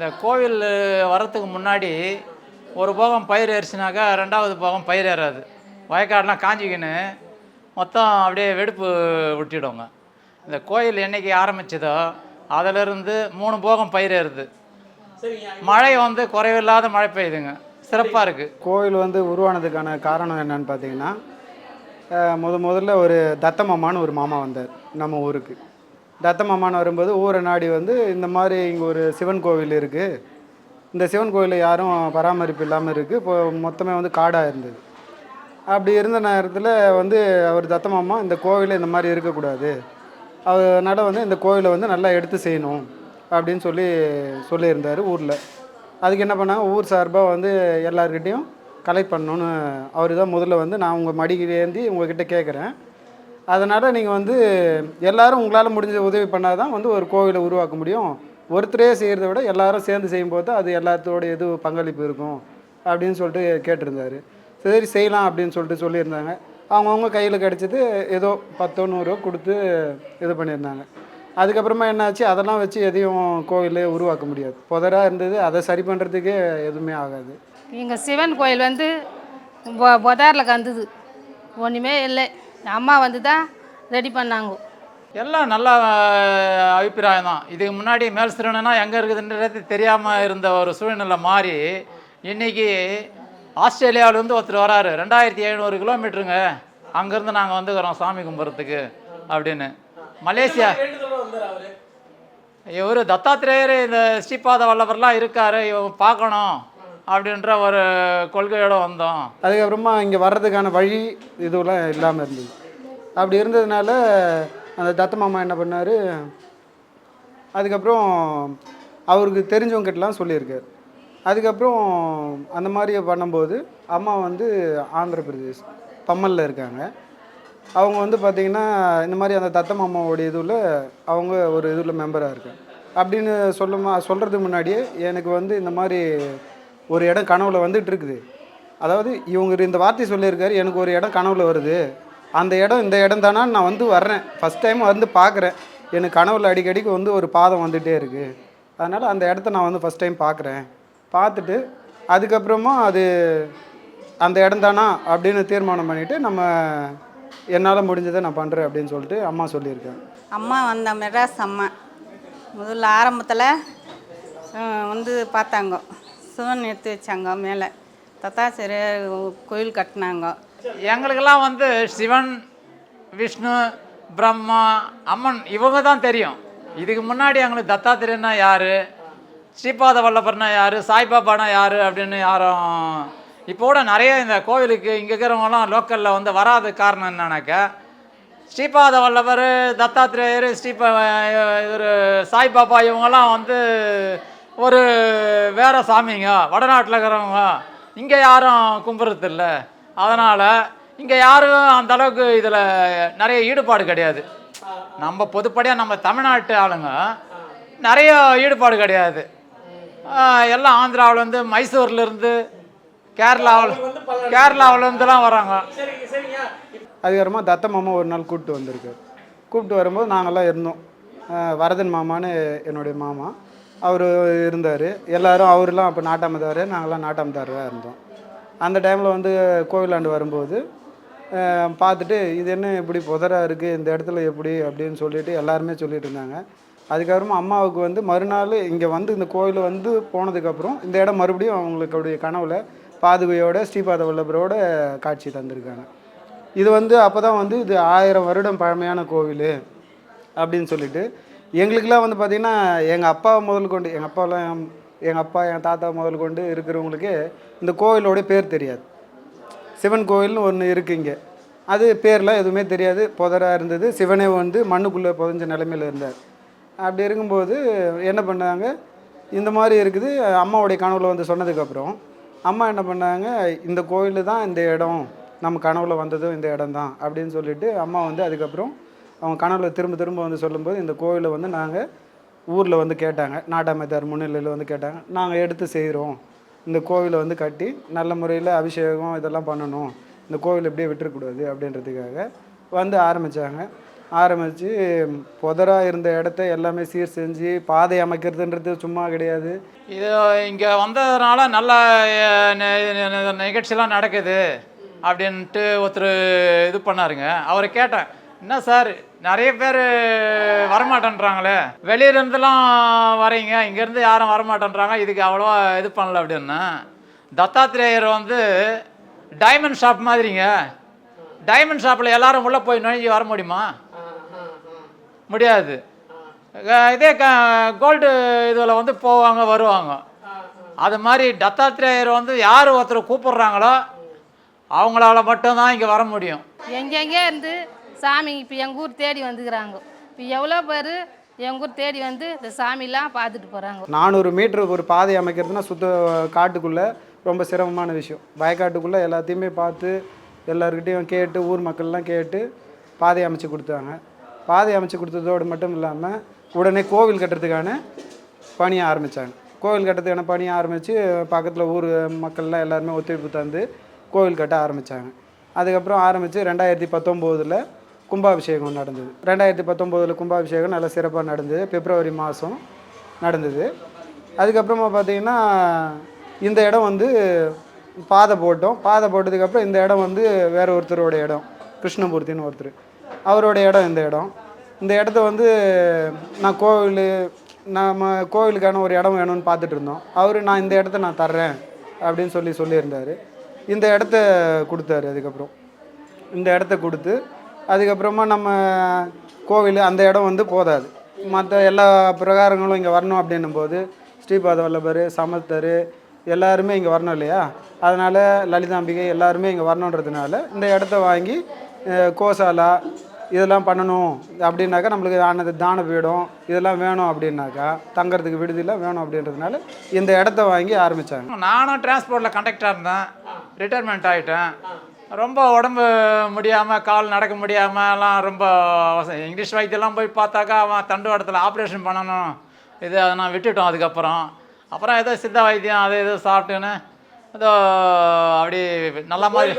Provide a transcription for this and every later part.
இந்த கோவில் வரத்துக்கு முன்னாடி ஒரு போகம் பயிர் ஏறிச்சுனாக்கா ரெண்டாவது போகம் பயிர் ஏறாது. வயக்காடெலாம் காஞ்சிக்கின்னு மொத்தம் அப்படியே வெடிப்பு விட்டுடுவோங்க இந்த கோயில் என்னைக்கு ஆரம்பிச்சதோ அதிலிருந்து மூணு போகம் பயிர் ஏறுது. மழை வந்து குறைவில்லாத மழை பெய்யுதுங்க. சிறப்பாக இருக்குது கோயில் வந்து உருவானதுக்கான காரணம் என்னன்னு பார்த்தீங்கன்னா முத முதல்ல ஒரு தத்த மாமான்னு ஒரு மாமா வந்தார் நம்ம ஊருக்கு. தத்த வரும்போது ஊரை நாடி வந்து இந்த மாதிரி இங்கே ஒரு சிவன் கோவில் இருக்குது இந்த சிவன் கோயிலில் யாரும் பராமரிப்பு இல்லாமல் இருக்குது இப்போ மொத்தமே வந்து காடாக இருந்தது. அப்படி இருந்த நேரத்தில் வந்து அவர் தத்த மாமா இந்த கோவிலில் இந்த மாதிரி இருக்கக்கூடாது. அதனால் வந்து இந்த கோவிலை வந்து நல்லா எடுத்து செய்யணும் அப்படின்னு சொல்லி சொல்லியிருந்தார் ஊரில். அதுக்கு என்ன பண்ணாங்க? ஊர் சார்பாக வந்து எல்லாருக்கிட்டேயும் கலெக்ட் பண்ணணும்னு அவர் தான் முதல்ல வந்து நான் உங்கள் மடிக்கு ஏந்தி உங்கள்கிட்ட கேட்குறேன் அதனால் நீங்கள் வந்து எல்லாரும் உங்களால் முடிஞ்ச உதவி பண்ணால் தான் வந்து ஒரு கோவிலை உருவாக்க முடியும். ஒருத்தரே செய்கிறத விட எல்லாரும் சேர்ந்து செய்யும்போது தான் அது எல்லாத்தோட இது பங்களிப்பு இருக்கும் அப்படின்னு சொல்லிட்டு கேட்டிருந்தாரு. சரி செய்யலாம் அப்படின்னு சொல்லிட்டு சொல்லியிருந்தாங்க. அவங்கவுங்க கையில் கிடச்சது ஏதோ பத்தோ நூறோ கொடுத்து இது பண்ணியிருந்தாங்க. அதுக்கப்புறமா என்னாச்சு? அதெல்லாம் வச்சு எதையும் கோவிலே உருவாக்க முடியாது. புதராக இருந்தது அதை சரி பண்ணுறதுக்கே எதுவுமே ஆகாது. எங்கள் சிவன் கோயில் வந்து பொதாரில் கந்தது. ஒன்றுமே இல்லை. அம்மா வந்து தான் ரெடி பண்ணாங்க. எல்லாம் நல்ல அபிப்பிராயம் தான் இதுக்கு முன்னாடி மேல் சிறுவனா எங்கே இருக்குதுன்றது தெரியாமல் இருந்த ஒரு சூழ்நிலை மாறி இன்னைக்கு ஆஸ்திரேலியாவிலேருந்து ஒருத்தர் வராரு. ரெண்டாயிரத்தி எழுநூறு கிலோமீட்டருங்க. அங்கேருந்து நாங்கள் வந்துக்கிறோம் சாமி கும்பிட்றதுக்கு அப்படின்னு. மலேசியா. இவர் தத்தாத்திரேயர் இந்த ஸ்ரீபாத வல்லவர்லாம் இருக்கார். இவங்க பார்க்கணும். அப்படின்ற ஒரு கொள்கையோடு வந்தோம். அதுக்கப்புறமா இங்கே வர்றதுக்கான வழி இதுவெல்லாம் இல்லாமல் இருந்தது. அப்படி இருந்ததுனால அந்த தத்த மாமா என்ன பண்ணார்? அதுக்கப்புறம் அவருக்கு தெரிஞ்சவங்ககிட்டலாம் சொல்லியிருக்காரு. அதுக்கப்புறம் அந்த மாதிரி பண்ணும்போது அம்மா வந்து ஆந்திர பிரதேஷ் பம்மலில் இருக்காங்க. அவங்க வந்து பார்த்திங்கன்னா இந்த மாதிரி அந்த தத்த மாமாவோடைய இதுவில் அவங்க ஒரு இதில் மெம்பராக இருக்காங்க. அப்படின்னு சொல்லுமா சொல்கிறதுக்கு முன்னாடியே எனக்கு வந்து இந்த மாதிரி ஒரு இடம் கனவுல வந்துட்டு இருக்குது அதாவது இவங்க இந்த வார்த்தை சொல்லியிருக்காரு எனக்கு ஒரு இடம் கனவுல வருது. அந்த இடம் இந்த இடம் தானா நான் வந்து வர்றேன். ஃபஸ்ட் டைம் வந்து பார்க்குறேன் எனக்கு கனவுல அடிக்கடிக்கு வந்து ஒரு பாதம் வந்துகிட்டே இருக்குது அதனால் அந்த இடத்த நான் வந்து ஃபஸ்ட் டைம் பார்க்குறேன் பார்த்துட்டு அதுக்கப்புறமா அது அந்த இடம் தானா அப்படின்னு தீர்மானம் பண்ணிவிட்டு நம்ம என்னால் முடிஞ்சதை நான் பண்ணுறேன் அப்படின்னு சொல்லிட்டு அம்மா சொல்லியிருக்கேன் அம்மா வந்த மெட்ராஸ் அம்மா. முதல்ல ஆரம்பத்தில் வந்து பார்த்தாங்க. சிவன் எடுத்து வச்சாங்க மேலே. தத்தாசிரி கோயில் கட்டினாங்க. எங்களுக்கெல்லாம் வந்து சிவன் விஷ்ணு பிரம்மா அம்மன் இவங்க தான் தெரியும். இதுக்கு முன்னாடி எங்களுக்கு தத்தாத்திரேயனா யார்? ஸ்ரீபாத வல்லபர்னா யார்? சாய்பாபானா யார் அப்படின்னு யாரும் இப்போ கூட நிறைய இந்த கோவிலுக்கு இங்கே இருக்கிறவங்களாம் லோக்கலில் வந்து வராத காரணம் என்னன்னாக்கா ஸ்ரீபாத வல்லவர் தத்தாத்திரேயர் ஸ்ரீபா இவர் சாய்பாபா இவங்கெல்லாம் வந்து ஒரு வேற சாமிங்க வடநாட்டில் இருக்கிறவங்க. இங்கே யாரும் கும்பிட்றதில்ல அதனால் இங்கே யாரும் அந்த அளவுக்கு இதில் நிறைய ஈடுபாடு கிடையாது. நம்ம பொதுப்படியாக நம்ம தமிழ்நாட்டு ஆளுங்க நிறைய ஈடுபாடு கிடையாது. எல்லாம் ஆந்திராவிலேருந்து மைசூர்லேருந்து கேரளாவில் கேரளாவிலேருந்துலாம் வராங்க. அதுக்கப்புறமா தத்த மாமா ஒரு நாள் கூப்பிட்டு வந்திருக்காரு. கூப்பிட்டு வரும்போது நாங்கள்லாம் இருந்தோம். வரதன் மாமான்னு என்னுடைய மாமா. அவர் இருந்தார். எல்லாரும் அவரெல்லாம் அப்போ நாட்டாமதார் நாங்களாம் நாட்டாமதாராக இருந்தோம். அந்த டைமில் வந்து கோவிலாண்டு வரும்போது பார்த்துட்டு இது என்ன இப்படி புதராக இருக்குது இந்த இடத்துல எப்படி அப்படின்னு சொல்லிட்டு எல்லாருமே சொல்லிட்டு இருந்தாங்க. அதுக்கப்புறமா அம்மாவுக்கு வந்து மறுநாள் இங்கே வந்து இந்த கோயில் வந்து போனதுக்கப்புறம் இந்த இடம் மறுபடியும் அவங்களுடைய கனவுல பாதுகையோட ஸ்ரீபாத வல்லபரோட காட்சி தந்திருக்காங்க. இது வந்து அப்போ தான் வந்து இது ஆயிரம் வருடம் பழமையான கோவில் அப்படின்னு சொல்லிட்டு எங்களுக்கெல்லாம் வந்து பார்த்திங்கன்னா எங்கள் அப்பா முதல் கொண்டு எங்கள் அப்பாலாம் எங்கள் அப்பா என் தாத்தா முதல் கொண்டு இருக்கிறவங்களுக்கு இந்த கோயிலோடைய பேர் தெரியாது. சிவன் கோவில்னு ஒன்று இருக்குது இங்கே. அது பேர்லாம் எதுவுமே தெரியாது. புதராக இருந்தது. சிவனே வந்து மண்ணுக்குள்ளே புதஞ்ச நிலைமையில் இருந்தார். அப்படி இருக்கும்போது என்ன பண்ணாங்க? இந்த மாதிரி இருக்குது. அம்மாவுடைய கனவுல வந்து சொன்னதுக்கப்புறம் அம்மா என்ன பண்ணாங்க? இந்த கோயில் தான் இந்த இடம். நம்ம கனவுல வந்ததும் இந்த இடம் தான் அப்படின்னு சொல்லிட்டு அம்மா வந்து அதுக்கப்புறம் அவங்க கனவுல திரும்ப திரும்ப வந்து சொல்லும்போது இந்த கோவிலை வந்து நாங்கள் ஊரில் வந்து கேட்டாங்க. நாட்டாமைத்தார் முன்னிலையில் வந்து கேட்டாங்க. நாங்கள் எடுத்து செய்கிறோம் இந்த கோவிலை வந்து கட்டி நல்ல முறையில் அபிஷேகம் இதெல்லாம் பண்ணணும். இந்த கோவில் எப்படியே விட்டுறக்கூடாது அப்படின்றதுக்காக வந்து ஆரம்பித்தாங்க ஆரம்பித்து புதராக இருந்த இடத்த எல்லாமே சீர் செஞ்சு பாதை அமைக்கிறதுன்றது சும்மா கிடையாது. இது இங்கே வந்ததுனால நல்ல நிகழ்ச்சியெலாம் நிகழ்ச்சிலாம் நடக்குது. அப்படின்ட்டு ஒருத்தர் இது பண்ணாருங்க. அவரை கேட்டேன். என்ன சார்? நிறைய பேர் வரமாட்டேன்றாங்களே. வெளியிலேருந்துலாம் வரீங்க இங்கேருந்து யாரும் வரமாட்டேன்றாங்க இதுக்கு அவ்வளோவா இது பண்ணல அப்படின்னா. தத்தாத்திரேயர் வந்து டைமண்ட் ஷாப் மாதிரிங்க. டைமண்ட் ஷாப்பில் எல்லாரும் உள்ளே போய் நுழைஞ்சி வர முடியுமா? முடியாது. இதே க கோல்டு இதில் வந்து போவாங்க வருவாங்க. அது மாதிரி தத்தாத்திரேயர் வந்து யார் ஒருத்தர் கூப்பிடுறாங்களோ அவங்களால மட்டும்தான் இங்கே வர முடியும். எங்கெங்கே இருந்து சாமி இப்போ எங்கள் ஊர் தேடி வந்துக்கிறாங்க. இப்போ எவ்வளோ பேர் எங்கள் ஊர் தேடி வந்து இந்த சாமிலாம் பார்த்துட்டு போகிறாங்க நானூறு மீட்டர் ஒரு பாதை அமைக்கிறதுனா சுத்த காட்டுக்குள்ளே ரொம்ப சிரமமான விஷயம். வயக்காட்டுக்குள்ளே எல்லாத்தையுமே பார்த்து எல்லாருக்கிட்டையும் கேட்டு ஊர் மக்கள்லாம் கேட்டு பாதை அமைச்சு கொடுத்தாங்க. பாதை அமைச்சு கொடுத்ததோடு மட்டும் இல்லாமல் உடனே கோவில் கட்டுறதுக்கான பணியை ஆரம்பித்தாங்க கோவில் கட்டுறதுக்கான பணியை ஆரம்பித்து பக்கத்தில் ஊர் மக்கள்லாம் எல்லாருமே ஒத்துழைப்பு தந்து கோவில் கட்ட ஆரம்பித்தாங்க அதுக்கப்புறம் ஆரம்பித்து ரெண்டாயிரத்தி பத்தொம்போதில் கும்பாபிஷேகம் நடந்தது. ரெண்டாயிரத்தி பத்தொம்போதில் கும்பாபிஷேகம் நல்லா சிறப்பாக நடந்தது. பிப்ரவரி மாதம் நடந்தது. அதுக்கப்புறமா பார்த்தீங்கன்னா இந்த இடம் வந்து பாதை போட்டோம். பாதை போட்டதுக்கப்புறம் இந்த இடம் வந்து வேற ஒருத்தரோட இடம் கிருஷ்ணமூர்த்தின்னு ஒருத்தர். அவரோட இடம் இந்த இடம். இந்த இடத்த வந்து நான் கோவில் நம்ம கோவிலுக்கான ஒரு இடம் வேணும்னு பார்த்துட்டு இருந்தோம். அவர் நான் இந்த இடத்த நான் தர்றேன் அப்படின்னு சொல்லி சொல்லியிருந்தார். இந்த இடத்த கொடுத்தாரு அதுக்கப்புறம். இந்த இடத்த கொடுத்து அதுக்கப்புறமா நம்ம கோவில் அந்த இடம் வந்து போதாது. மற்ற எல்லா பிரகாரங்களும் இங்கே வரணும் அப்படின்னும் போது ஸ்ரீபாத வல்லபர் சமத்தர் எல்லாருமே இங்கே வரணும் இல்லையா? அதனால் லலிதாம்பிகை எல்லாருமே இங்கே வரணுன்றதுனால இந்த இடத்த வாங்கி கோசாலா இதெல்லாம் பண்ணணும் அப்படின்னாக்கா நம்மளுக்கு ஆனது தான பீடம் இதெல்லாம் வேணும் அப்படின்னாக்கா தங்கறதுக்கு விடுதியெல்லாம் வேணும் அப்படின்றதுனால இந்த இடத்த வாங்கி ஆரம்பித்தாங்க நானும் டிரான்ஸ்போர்ட்டில் கண்டக்டாக இருந்தேன். ரிட்டையர்மெண்ட் ஆகிட்டேன் ரொம்ப உடம்பு முடியாமல் கால் நடக்க முடியாமலாம் ரொம்ப இங்கிலீஷ் வைத்தியெல்லாம் போய் பார்த்தாக்கா அவன் தண்டுவாடத்தில் ஆப்ரேஷன் பண்ணணும். இது அதை நான் விட்டுட்டோம் அதுக்கப்புறம். அப்புறம் ஏதோ சித்த வைத்தியம் அதை ஏதோ சாப்பிட்டுன்னு ஏதோ அப்படி நல்ல மாதிரி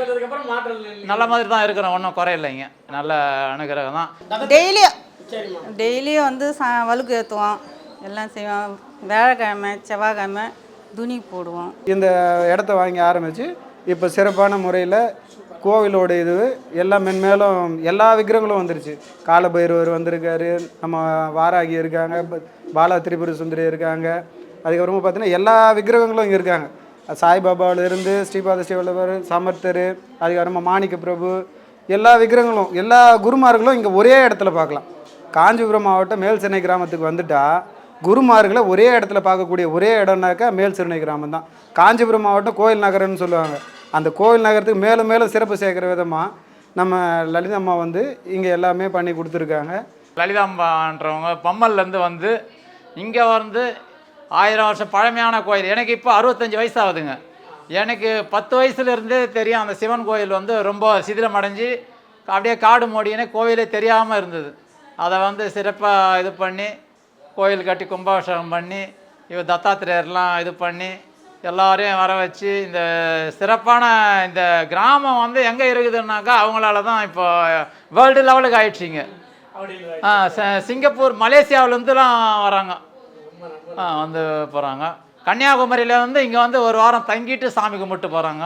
நல்ல மாதிரி தான் இருக்கிறோம். ஒன்றும் குறையில்லைங்க. நல்ல அனுகிரகம் தான். டெய்லியும். டெய்லியும் வந்து சா வழுக்கு ஏற்றுவோம். எல்லாம் செய்வோம். வியாழக்கிழமை செவ்வாய்க்கிழமை துணி போடுவோம். இந்த இடத்த வாங்கி ஆரம்பித்து இப்போ சிறப்பான முறையில் கோவிலோட இது எல்லாம் மென்மேலும் எல்லா விக்கிரகங்களும் வந்துருச்சு. காலபைரவர் வந்திருக்காரு நம்ம வாராகி இருக்காங்க பாலா திரிபுர சுந்தரி இருக்காங்க. அதுக்கப்புறமா பார்த்தீங்கன்னா எல்லா விக்கிரகங்களும் இங்கே இருக்காங்க. சாய்பாபாவிலிருந்து ஸ்ரீபாத ஸ்ரீவல்லவர் சமர்த்தர் அதுக்கப்புறமா மாணிக்க பிரபு எல்லா விக்கிரகங்களும் எல்லா குருமார்களும் இங்கே ஒரே இடத்துல பார்க்கலாம். காஞ்சிபுரம் மாவட்டம் மேல் சென்னை கிராமத்துக்கு வந்துட்டா குருமார்களை ஒரே இடத்துல பார்க்கக்கூடிய ஒரே இடம்னாக்கா மேல் சென்னை கிராமம் தான் காஞ்சிபுரம் மாவட்டம் கோயில் நகரம்னு சொல்லுவாங்க. அந்த கோயில் நகரத்துக்கு மேலும் மேலும் சிறப்பு சேர்க்குற விதமாக நம்ம லலிதம்மா வந்து இங்கே எல்லாமே பண்ணி கொடுத்துருக்காங்க. லலிதாம்பான்றவங்க பம்மல்லேருந்து வந்து இங்கே வந்து ஆயிரம் வருஷம் பழமையான கோயில். எனக்கு இப்போ அறுபத்தஞ்சி வயசு ஆகுதுங்க. எனக்கு பத்து வயசுலேருந்தே தெரியும் அந்த சிவன் கோயில் வந்து ரொம்ப சிதிலம் அடைஞ்சு அப்படியே காடு மூடினே கோவிலே தெரியாமல் இருந்தது. அதை வந்து சிறப்பாக இது பண்ணி கோயில் கட்டி கும்பாபிஷேகம் பண்ணி இவ தத்தாத்திரேயர்லாம் இது பண்ணி எல்லாரையும் வர வச்சு இந்த சிறப்பான இந்த கிராமம் வந்து எங்கே இருக்குதுன்னாக்கா அவங்களால தான் இப்போ வேர்ல்டு லெவலுக்கு ஆயிடுச்சிங்க. ச- சிங்கப்பூர் மலேசியாவிலேருந்துலாம் வராங்க. ஆ வந்து போகிறாங்க கன்னியாகுமரியில் வந்து இங்கே வந்து ஒரு வாரம் தங்கிட்டு சாமி கும்பிட்டு போகிறாங்க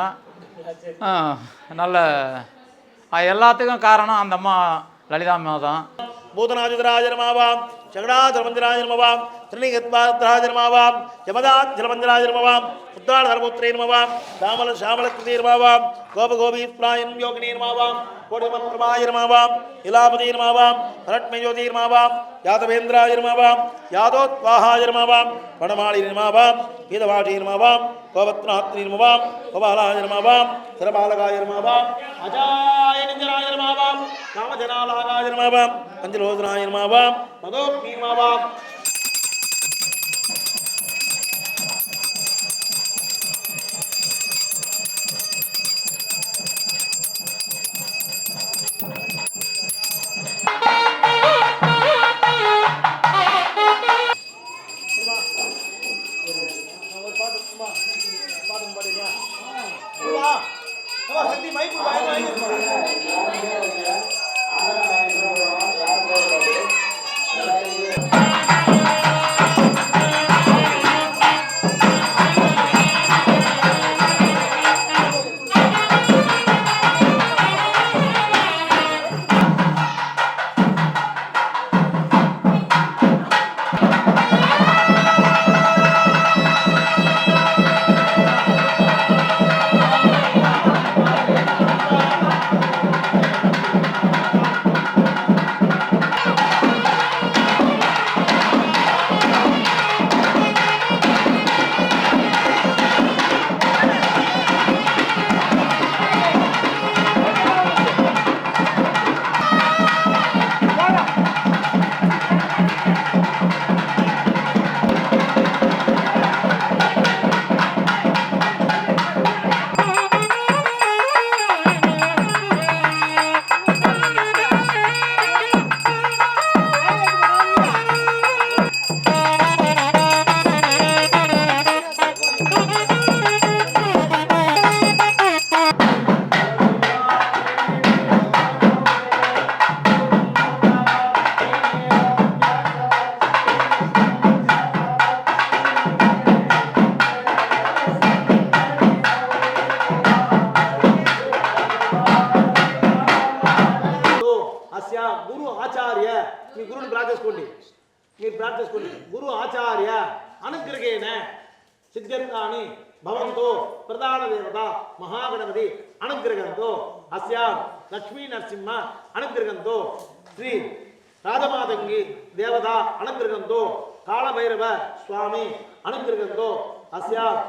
ஆ நல்ல எல்லாத்துக்கும் காரணம் அந்த அம்மா லலிதாம்மா தான் பூதநாதிதராஜனமாவாம் சகடாதரமந்திராஜனமாவாம் திருநீகத்வாத்ராஜனமாவாம் யமதாஜலமந்திராஜனமாவாம் உத்தாள தர்மபுத்திரேனமாவாம் தாமல சாமல சாமலக்கிருதீர்மாவாம் கோபகோபீப்ராயன் யோகினீர்மாவாம் கோடிமத்ரமாயிரமாவாம் இலாபதீர்மாவாம் பரட்மயோதீர்மாவாம் யாதவேந்திராஜனமாவாம் யாதோத்வாஹாஜனமாவாம் வடமாளிர்மாவாம் கீதவாட்டீர்மாவாம் கோபத்னாத்ரீர்மாவாம் கோபாலாஜனமாவாம் சிரபாலகாயர்மாவாம் அஜாய நிஞ்சராஜனமாவாம் ராமஜனாலாகாஜனமாவாம் பஞ்சலோதனாயனமாவாம் அர்த்தம் சொல்லி. குரு ஆச்சாரிய? அனுகிரகேன சித்தியர்காணி பவந்தோ. பிரதான தேவதா. மகாகணபதி. அனுகிரகந்தோ அஸ்யாம். லக்ஷ்மி நரசிம்ம. அனுகிரகந்தோ ஸ்ரீ ராஜமாதங்கி தேவதா. அனுகிரகந்தோ காலபைரவ சுவாமி. அனுகிரகந்தோ அஸ்யாம்.